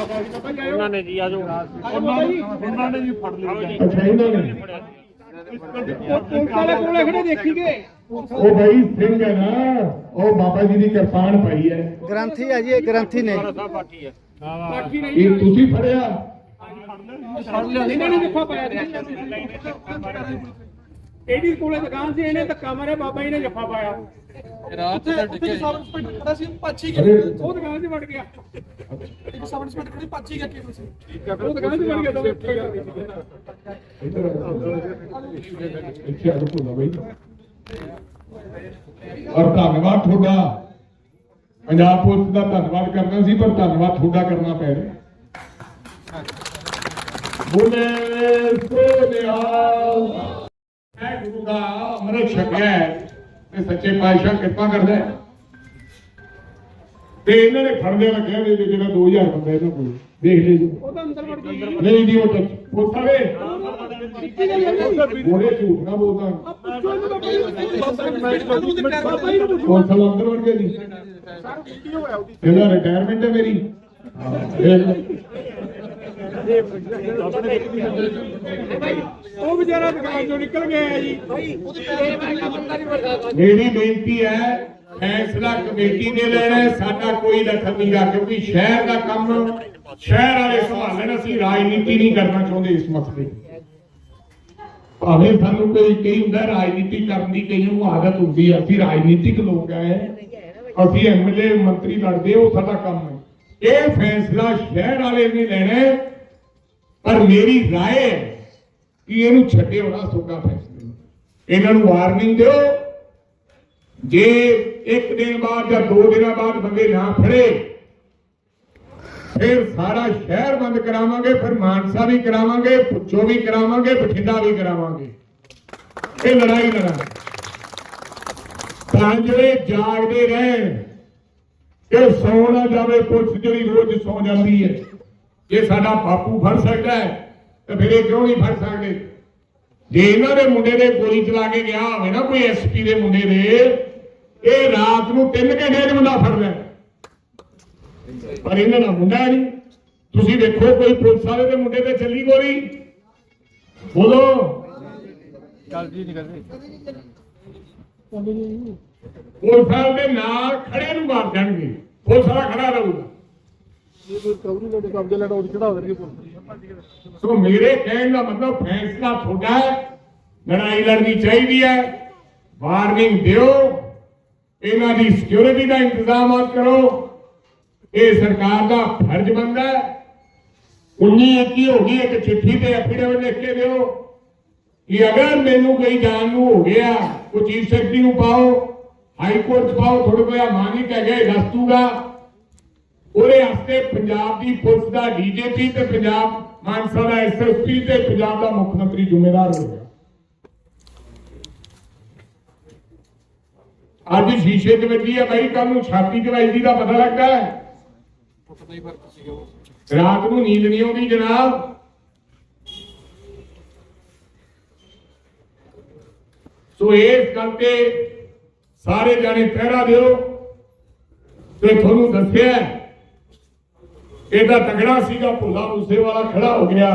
ਉਹਨਾਂ ਨੇ ਜੀ ਆਜੋ ਉਹਨਾਂ ਨੇ ਜੀ ਫੜ ਲਈ ਅੱਛਾ ਇਹਨਾਂ ਨੇ। ਪੁਲਿਸ ਵਾਲੇ ਕੋਲੇ ਖੜੇ ਦੇਖੀਗੇ। ਉਹ ਭਾਈ ਸਿੰਘ ਹੈ ਨਾ ਉਹ ਬਾਬਾ ਜੀ ਦੀ ਕਿਰਪਾਨ ਪਾਈ ਹੈ। ਗ੍ਰੰਥੀ ਹੈ ਜੀ ਇਹ ਗ੍ਰੰਥੀ ਨੇ। ਇਹ ਤੁਸੀਂ ਫੜਿਆ? ਇਹਨਾਂ ਨੇ ਜੱਫਾ ਪਾਇਆ ਸੀ। ਇਹਦੀ ਕੋਲੇ ਦੁਕਾਨ ਸੀ ਇਹਨੇ ਧੱਕਾ ਮਾਰਿਆ ਬਾਬਾ ਜੀ ਨੇ ਜੱਫਾ ਪਾਇਆ। ਰਾਤ ਦਾ ਡਿੱਗੇ ਖੜਾ ਸੀ ਪਾਛੀ ਅਰੇ ਉਹ ਦੁਕਾਨ 'ਚ ਵੜ ਗਿਆ। ਇੱਕ ਸਬ ਇੰਸਪੈਕਟਰ ਖੜੀ ਪਾਛੀ ਗਿਆ ਕੀ ਸੀ ਉਹ ਦੁਕਾਨ 'ਚ ਵੜ ਗਿਆ ਦੋਵੇਂ ਇੱਧਰ ਇੱਥੇ ਆ ਰੁਕੋ ਨਾ ਭਾਈ ਔਰ ਧੰਨਵਾਦ ਤੁਹਾਡਾ। ਪੰਜਾਬ ਪੁਲਿਸ ਦਾ ਧੰਨਵਾਦ ਕਰਨਾ ਸੀ ਪਰ ਧੰਨਵਾਦ ਤੁਹਾਡਾ ਕਰਨਾ ਪੈ ਰਿਹਾ। ਬੋਲੇ ਸੋਨਿਆ ਹੈ ਗੁਰੂ ਦਾ ਅੰਮ੍ਰਿਤ ਛਕਿਆ ਤੇ ਸੱਚੇ ਪਾਤਸ਼ਾਹ ਕਿਰਪਾ ਕਰਦਾ। ਤੇ ਇਹਨਾਂ ਨੇ ਫੜਦੇ ਲੱਗਿਆ ਵੀ ਜਿਹੜਾ 2000 ਬੰਦਾ ਇਹਨਾਂ ਕੋਲ ਦੇਖ ਲੈ ਜੀ। ਉਹ ਤਾਂ ਅੰਦਰ ਵੜ ਗਿਆ ਨਹੀਂ ਜੀ ਉਹ ਪੁੱਛਾ ਵੇ। ਬੋਲੇ ਝੂਠ ਨਾ ਬੋਲਦਾ। ਸਾਲ ਅੰਦਰ ਵੜ ਗਿਆ ਜੀ। ਇਹਦਾ ਰਿਟਾਇਰਮੈਂਟ ਹੈ ਮੇਰੀ। ਉਹ ਵਿਚਾਰਾ ਦੁਕਾਨ ਚੋਂ ਨਿਕਲ ਗਿਆ ਜੀ। ਮੇਰੀ ਬੇਨਤੀ ਹੈ, ਫੈਸਲਾ ਕਮੇਟੀ ਨੇ ਲੈਣਾ ਸਾਡਾ ਕੋਈ ਦਖਲ ਨਹੀਂ ਗਾ, ਕਿਉਂਕਿ ਸ਼ਹਿਰ ਦਾ ਕੰਮ, ਸ਼ਹਿਰ ਵਾਲੇ ਸੰਭਾਲਣ ਅਸੀਂ ਰਾਜਨੀਤੀ ਨਹੀਂ ਕਰਨਾ ਚਾਹੁੰਦੇ ਇਸ ਮਸਲੇ ਭਾਵੇਂ ਸਾਨੂੰ ਕੋਈ ਕਈ ਹੁੰਦਾ, ਰਾਜਨੀਤੀ ਕਰਨ ਦੀ ਕਈ ਨੂੰ ਆਦਤ ਹੁੰਦੀ ਹੈ ਅਸੀਂ ਰਾਜਨੀਤਿਕ ਲੋਕ ਹੈ ਅਸੀਂ ਐਮਐਲਏ ਮੰਤਰੀ ਲੜਦੇ ਉਹ ਸਾਡਾ ਕੰਮ ਹੈ। ਇਹ ਫੈਸਲਾ ਸ਼ਹਿਰ ਵਾਲੇ ਨੇ ਲੈਣਾ ਪਰ ਮੇਰੀ رائے ਹੈ ਕਿ ਇਹਨੂੰ ਛੱਡਿਓ ਨਾ ਸੋਗਾ ਫੈਸਲੇ ਇਹਨਾਂ ਨੂੰ ਵਾਰਨਿੰਗ ਦਿਓ ਜੇ ਇੱਕ ਦਿਨ ਬਾਅਦ ਜਾਂ ਦੋ ਦਿਨਾਂ ਬਾਅਦ ਬੰਦੇ ਨਾ ਫੜੇ ਫਿਰ ਸਾਰਾ ਸ਼ਹਿਰ ਬੰਦ ਕਰਾਵਾਂਗੇ ਫਿਰ ਮਾਨਸਾ ਵੀ ਕਰਾਵਾਂਗੇ ਪੁੱਛੋ ਵੀ ਕਰਾਵਾਂਗੇ ਬਠਿੰਡਾ ਵੀ ਕਰਾਵਾਂਗੇ ਇਹ ਲੜਾਈ ਲੜਾਂਗੇ ਤਾਂ ਜਿਹੜੇ ਜਾਗਦੇ ਰਹਿਣ ਕਿ ਸੌ ਨਾ ਜਾਵੇ ਪੁਲਿਸ ਜਿਹੜੀ ਰੋਜ਼ ਸੌ ਜਾਂਦੀ ਹੈ ਜੇ ਸਾਡਾ ਬਾਪੂ ਫੜ ਸਕਦਾ ਹੈ, ਤਾਂ ਫਿਰ ਇਹ ਕਿਉਂ ਨਹੀਂ ਫੜ ਸਕਦੇ? ਜੇ ਇਹਨਾਂ ਦੇ ਮੁੰਡੇ ਦੇ ਗੋਲੀ ਚਲਾ ਕੇ ਗਿਆ ਹੋਵੇ ਨਾ ਕੋਈ ਐਸਪੀ ਦੇ ਮੁੰਡੇ ਦੇ, ਇਹ ਰਾਤ ਨੂੰ 3 ਘੰਟੇ ਚ ਬੰਦਾ ਫੜ ਲੈ ਪਰ ਇਹਨਾਂ ਦਾ ਮੁੰਡਾ ਨਹੀਂ। ਤੁਸੀਂ ਦੇਖੋ ਕੋਈ ਪੁਲਿਸ ਵਾਲੇ ਦੇ ਮੁੰਡੇ ਤੇ ਚੱਲੀ ਗੋਲੀ? ਬੋਲੋ। ਚੱਲ ਜੀ ਨਿਕਲ ਪੁਲਿਸ ਵਾਲੇ ਦੇ ਨਾਲ ਖੜੇ ਨੂੰ ਮਾਰ ਦੇਣਗੇ। ਪੁਲਿਸ ਵਾਲਾ ਖੜਾ ਰਹੂਗਾ। ਸੋ ਮੇਰੇ ਕਹਿਣ ਦਾ ਮਤਲਬ ਫੈਸਲਾ ਤੁਹਾਡਾ ਹੈ। ਲੜਾਈ ਲੜਨੀ ਚਾਹੀਦੀ ਹੈ। ਵਾਰਨਿੰਗ ਦਿਓ। ਇਹਨਾਂ ਦੀ ਸਿਕਿਉਰਿਟੀ ਦਾ ਇੰਤਜ਼ਾਮ ਕਰੋ। ਇਹ ਸਰਕਾਰ ਦਾ ਫਰਜ਼ ਬਣਦਾ ਹੈ। 19 ਇੱਕੀ ਹੋ ਗਈ, ਇੱਕ ਚਿੱਠੀ ਤੇ ਐਫੀਡੇਵਿਟ ਲਿਖ ਕੇ ਦਿਓ ਕਿ ਅਗਰ ਮੈਨੂੰ ਕੋਈ ਜਾਣ ਨੂੰ ਹੋ ਗਿਆ ਉਹ ਚੀਫ ਸੈਕਟਰੀ ਨੂੰ ਪਾਓ ਹਾਈ ਕੋਰਟ 'ਚ ਪਾਓ ਥੋੜੇ ਕੋਈ ਮਾਨਿਕ ਹੈਗੇ, ਦੱਸ ਦੂਗਾ। ਉਹਦੇ ਵਾਸਤੇ ਪੰਜਾਬ ਦੀ ਪੁਲਿਸ ਦਾ ਡੀਜੀਪੀ ਤੇ ਪੰਜਾਬ ਮਾਨਸਾ ਦਾ ਐਸਐਸਪੀ ਤੇ ਪੰਜਾਬ ਦਾ ਮੁੱਖ ਮੰਤਰੀ ਜ਼ਿੰਮੇਵਾਰ ਹੋਵੇਗਾ ਅੱਜ ਸ਼ੀਸ਼ੇ 'ਚ ਵੱਜੀ ਹੈ ਬਾਈ ਕੱਲ ਨੂੰ ਛਾਤੀ 'ਚ ਵੱਜਦੀ ਦਾ ਪਤਾ ਲੱਗਦਾ ਹੈ। ਪਤਾ ਹੀ ਫ਼ਰਕ ਸੀਗਾ ਰਾਤ ਨੂੰ ਨੀਂਦ ਨਹੀਂ ਆਉਂਦੀ ਜਨਾਬ। ਸੋ ਇਸ ਕਰਕੇ ਸਾਰੇ ਜਾਣੇ ਪਹਿਰਾ ਦਿਓ ਤੇ ਤੁਹਾਨੂੰ ਦੱਸਿਆ ਇਹਦਾ ਤਗੜਾ ਸੀਗਾ, ਭੋਲਾ ਮੂਸੇ ਵਾਲਾ ਖੜਾ ਹੋ ਗਿਆ।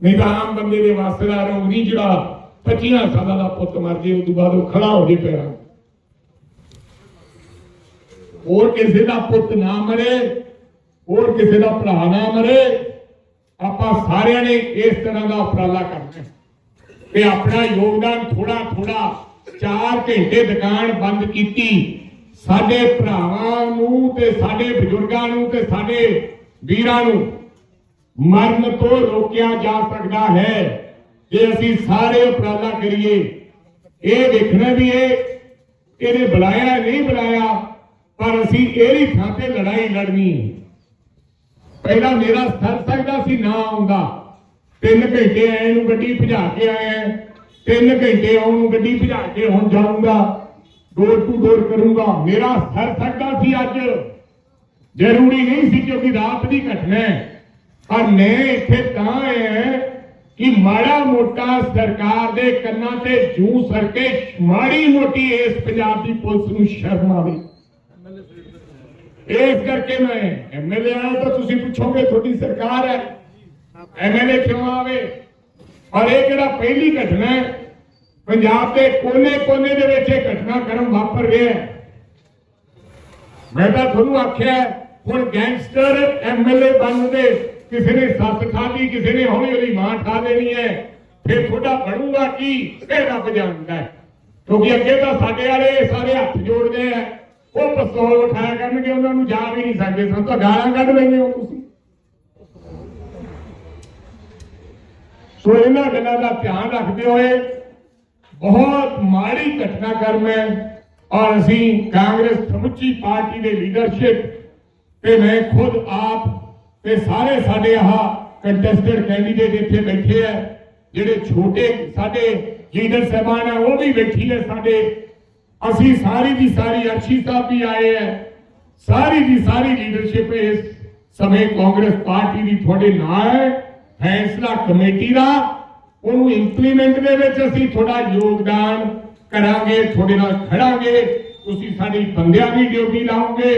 ਨਹੀਂ ਤਾਂ ਆਮ ਬੰਦੇ ਦੇ ਵਾਸਤੇ ਦਾ ਰੋਗ ਨਹੀਂ ਜਿਹੜਾ 25 ਸਾਲਾਂ ਦਾ ਪੁੱਤ ਮਰ ਜੇ ਉਸ ਬਾਅਦ ਉਹ ਖੜਾ ਹੋ ਜੇ ਪੈਰਾਂ ਹੋਰ ਕਿਸੇ ਦਾ ਪੁੱਤ ਨਾ ਮਰੇ, ਹੋਰ ਕਿਸੇ ਦਾ ਭਰਾ ਨਾ ਮਰੇ, ਆਪਾਂ ਸਾਰਿਆਂ ਨੇ ਇਸ ਤਰ੍ਹਾਂ ਦਾ ਉਪਰਾਲਾ ਕਰਨਾ ਤੇ ਆਪਣਾ ਯੋਗਦਾਨ ਥੋੜਾ ਥੋੜਾ 4 ਘੰਟੇ ਦੁਕਾਨ ਬੰਦ ਕੀਤੀ। ਸਾਡੇ ਭਰਾਵਾਂ ਨੂੰ ਤੇ ਸਾਡੇ ਬਜ਼ੁਰਗਾਂ ਨੂੰ ਤੇ ਸਾਡੇ ਵੀਰਾਂ ਨੂੰ ਮਰਨ ਤੋਂ ਰੋਕਿਆ ਜਾ ਸਕਦਾ ਹੈ ਜੇ ਅਸੀਂ ਸਾਰੇ ਉਪਰਾਲਾ ਕਰੀਏ। ਇਹ ਦੇਖਣਾ ਵੀ ਇਹ, ਇਹਨੇ ਬੁਲਾਇਆ, ਨਹੀਂ ਬੁਲਾਇਆ, ਪਰ ਅਸੀਂ ਇਹਦੀ ਥਾਂ ਤੇ ਲੜਾਈ ਲੜਨੀ ਪਹਿਲਾਂ ਮੇਰਾ ਸਰ ਸਕਦਾ ਸੀ ਨਾ ਆਉਂਦਾ। 3 ਘੰਟੇ ਆਏ ਨੂੰ ਗੱਡੀ ਭਜਾ ਕੇ ਆਇਆ 3 ਘੰਟੇ ਆਉਣ ਨੂੰ ਗੱਡੀ ਭਜਾ ਕੇ ਹੁਣ ਜਾਊਂਗਾ। ਡੋਰ ਟੂ ਡੋਰ ਕਰੂੰਗਾ। ਮੇਰਾ ਸਰ ਸਕਦਾ ਸੀ ਅੱਜ। ਜ਼ਰੂਰੀ ਨਹੀਂ ਸੀ ਕਿਉਂਕਿ ਰਾਤ ਦੀ ਘਟਨਾ ਹੈ। ਪਰ ਮੈਂ ਇੱਥੇ ਤਾਂ ਆਇਆ ਕਿ ਮਾੜਾ ਮੋਟਾ ਸਰਕਾਰ ਦੇ ਕੰਨਾਂ ਤੇ ਜੂ ਸਰਕੇ ਮਾੜੀ ਮੋਟੀ ਇਸ ਪੰਜਾਬ ਦੀ ਪੁਲਿਸ ਨੂੰ ਸ਼ਰਮ ਆਵੇ। ਇਸ ਕਰਕੇ ਮੈਂ ਐਮਐਲਏ ਆਇਆ ਤਾਂ ਤੁਸੀਂ ਤੁਸੀਂ ਪੁੱਛੋਗੇ, ਤੁਹਾਡੀ ਸਰਕਾਰ ਹੈ। ਐਮਐਲਏ ਕਿਉਂ ਆਵੇ? ਔਰ ਇਹ ਕਿਹੜਾ ਪਹਿਲੀ ਘਟਨਾ ਹੈ? ਪੰਜਾਬ ਦੇ ਕੋਨੇ-ਕੋਨੇ ਦੇ ਵਿੱਚ ਇਹ ਘਟਨਾਕ੍ਰਮ ਵਾਪਰ ਰਿਹਾ ਹੈ। ਮੈਂ ਤਾਂ ਤੁਹਾਨੂੰ ਆਖਿਆ ਹੁਣ ਗੈਂਗਸਟਰ ਐਮਐਲਏ ਬਣਦੇ ਕਿਸੇ ਨੇ ਸੱਸ ਖਾਦੀ ਕਿਸੇ ਨੇ ਹੌਲੀ ਹੌਲੀ ਮਾਂ ਠਾ ਦੇਣੀ ਹੈ, ਫਿਰ ਤੁਹਾਡਾ ਬਣੂਗਾ ਕੀ? ਇਹ ਰੱਬ ਜਾਣਦਾ ਹੈ। ਕਿਉਂਕਿ ਅੱਗੇ ਤਾਂ ਸਾਡੇ ਵਾਲੇ ਸਾਰੇ ਹੱਥ ਜੋੜਦੇ ਆ, ਉਹ ਪਿਸਤੌਲ ਉਠਾਇਆ ਕਰਨਗੇ, ਉਹਨਾਂ ਨੂੰ ਜਾ ਵੀ ਨਹੀਂ ਸਕਦੇ, ਸਾਨੂੰ ਤਾਂ ਗਾਲਾਂ ਕੱਢ ਲੈਂਦੇ ਹੋ ਤੁਸੀਂ। ਸੋ ਇਹਨਾਂ ਗੱਲਾਂ ਦਾ ਧਿਆਨ ਰੱਖਦੇ ਹੋਏ ਬਹੁਤ ਮਾੜੀ ਘਟਨਾਕ੍ਰਮ ਹੈ ਔਰ ਅਸੀਂ ਕਾਂਗਰਸ ਸਮੁੱਚੀ ਪਾਰਟੀ ਦੇ ਲੀਡਰਸ਼ਿਪ ਤੇ ਮੈਂ ਖੁਦ ਆਪ ਤੇ ਸਾਰੇ ਸਾਡੇ ਆਹ ਕੰਟੈਸਟਡ ਕੈਂਡੀਡੇਟ ਇੱਥੇ ਬੈਠੇ ਆ ਜਿਹੜੇ ਛੋਟੇ ਸਾਡੇ ਲੀਡਰ ਸਾਹਿਬਾਨ ਆ ਉਹ ਵੀ ਬੈਠੀ ਹੈ ਸਾਡੇ ਅਸੀਂ ਸਾਰੀ ਦੀ ਸਾਰੀ ਅਰਸ਼ੀ ਸਾਹਿਬ ਵੀ ਆਏ ਹੈ ਸਾਰੀ ਦੀ ਸਾਰੀ ਲੀਡਰਸ਼ਿਪ ਇਸ ਸਮੇਂ ਕਾਂਗਰਸ ਪਾਰਟੀ ਦੀ ਤੁਹਾਡੇ ਨਾਲ ਹੈ ਫੈਸਲਾ ਕਮੇਟੀ ਦਾ ਉਹਨੂੰ ਇੰਪਲੀਮੈਂਟ ਦੇ ਵਿੱਚ ਅਸੀਂ ਤੁਹਾਡਾ ਯੋਗਦਾਨ ਕਰਾਂਗੇ, ਤੁਹਾਡੇ ਨਾਲ ਖੜਾਂਗੇ। ਤੁਸੀਂ ਸਾਡੀ ਬੰਦਿਆਂ ਦੀ ਡਿਊਟੀ ਲਾਓਗੇ,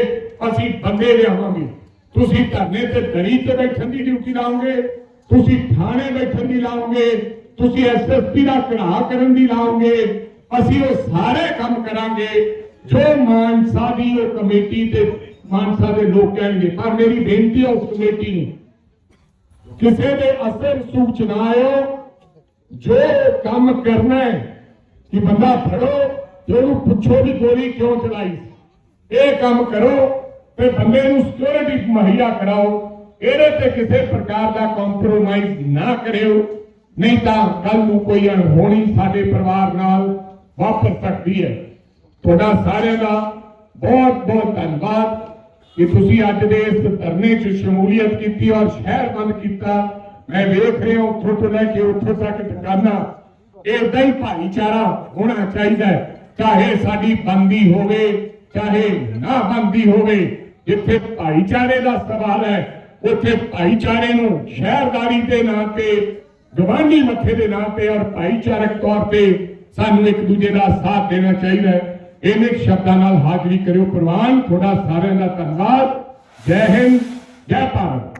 ਅਸੀਂ ਬੰਦੇ ਲਿਆਵਾਂਗੇ। ਤੁਸੀਂ ਧਰਨੇ ਤੇ ਦਰੀ ਤੇ ਬੈਠਣ ਦੀ ਡਿਊਟੀ ਲਾਓਗੇ, ਤੁਸੀਂ ਥਾਣੇ ਬੈਠਣ ਦੀ ਲਾਓਗੇ, ਤੁਸੀਂ ਐਸਐਸਪੀ ਦਾ ਘੜਾ ਕਰਨ ਦੀ ਲਾਓਗੇ, ਅਸੀਂ ਉਹ ਸਾਰੇ ਕੰਮ ਕਰਾਂਗੇ। ਜੋ ਮਾਨਸਾ ਦੀ ਉਹ ਕਮੇਟੀ ਤੇ ਮਾਨਸਾ ਦੇ ਲੋਕ ਕਹਿਣਗੇ, ਪਰ ਮੇਰੀ ਬੇਨਤੀ ਹੈ ਉਸ ਕਮੇਟੀ ਨੂੰ, ਕਿਸੇ ਦੇ ਅਸਰ ਸੂਚਨਾ ਆਇਓ। ਜੋ ਕੰਮ ਕਰਨਾ ਹੈ ਕਿ ਬੰਦਾ ਫੜੋ ਤੇ ਉਹਨੂੰ ਪੁੱਛੋ ਵੀ ਗੋਲੀ ਕਿਉਂ ਚਲਾਈ ਇਹ ਕੰਮ ਕਰੋ ਤੇ ਬੰਦੇ ਨੂੰ ਸਿਕਿਉਰਿਟੀ ਮੁਹੱਈਆ ਕਰਾਓ। ਇਹਦੇ ਤੇ ਕਿਸੇ ਪ੍ਰਕਾਰ ਦਾ ਕੰਪਰੋਮਾਈਜ਼ ਨਾ ਕਰਿਓ। ਨਹੀਂ ਤਾਂ ਕੱਲ ਨੂੰ ਕੋਈ ਅਣਹੋਣੀ ਸਾਡੇ ਪਰਿਵਾਰ ਨਾਲ ਵਾਪਰ ਸਕਦੀ ਹੈ। ਤੁਹਾਡਾ ਸਾਰਿਆਂ ਦਾ ਬਹੁਤ ਬਹੁਤ ਧੰਨਵਾਦ ਕਿ ਤੁਸੀਂ ਅੱਜ ਦੇ ਇਸ ਧਰਨੇ 'ਚ ਸ਼ਮੂਲੀਅਤ ਕੀਤੀ ਔਰ ਸ਼ਹਿਰ ਬੰਦ ਕੀਤਾ। ਮੈਂ ਵੇਖ ਰਿਹਾ ਉੱਥੋਂ ਤੋਂ ਲੈ ਕੇ ਉੱਥੋਂ ਤੱਕ ਦੁਕਾਨਾਂ। ਇਦਾਂ ਹੀ ਭਾਈਚਾਰਾ ਹੋਣਾ ਚਾਹੀਦਾ ਹੈ, ਚਾਹੇ ਸਾਡੀ ਬੰਦੀ ਹੋਵੇ, ਚਾਹੇ ਨਾ ਬੰਦੀ ਹੋਵੇ। ਜਿੱਥੇ ਭਾਈਚਾਰੇ ਦਾ ਸਵਾਲ ਹੈ, ਉੱਥੇ ਭਾਈਚਾਰੇ ਨੂੰ ਸ਼ਹਿਰਦਾਰੀ ਦੇ ਨਾਂ ਤੇ ਗਵਾਂਢੀ ਮੱਥੇ ਦੇ ਨਾਂ ਤੇ ਔਰ ਭਾਈਚਾਰਕ ਤੌਰ ਤੇ ਸਾਨੂੰ ਇੱਕ ਦੂਜੇ ਦਾ ਸਾਥ ਦੇਣਾ ਚਾਹੀਦਾ ਹੈ। ਇਹਨੇ ਸ਼ਬਦਾਂ ਨਾਲ ਹਾਜ਼ਰੀ ਕਰਿਓ। ਪ੍ਰਵਾਨ ਤੁਹਾਡਾ ਸਾਰਿਆਂ ਦਾ ਧੰਨਵਾਦ। ਜੈ ਹਿੰਦ, ਜੈ ਭਾਰਤ।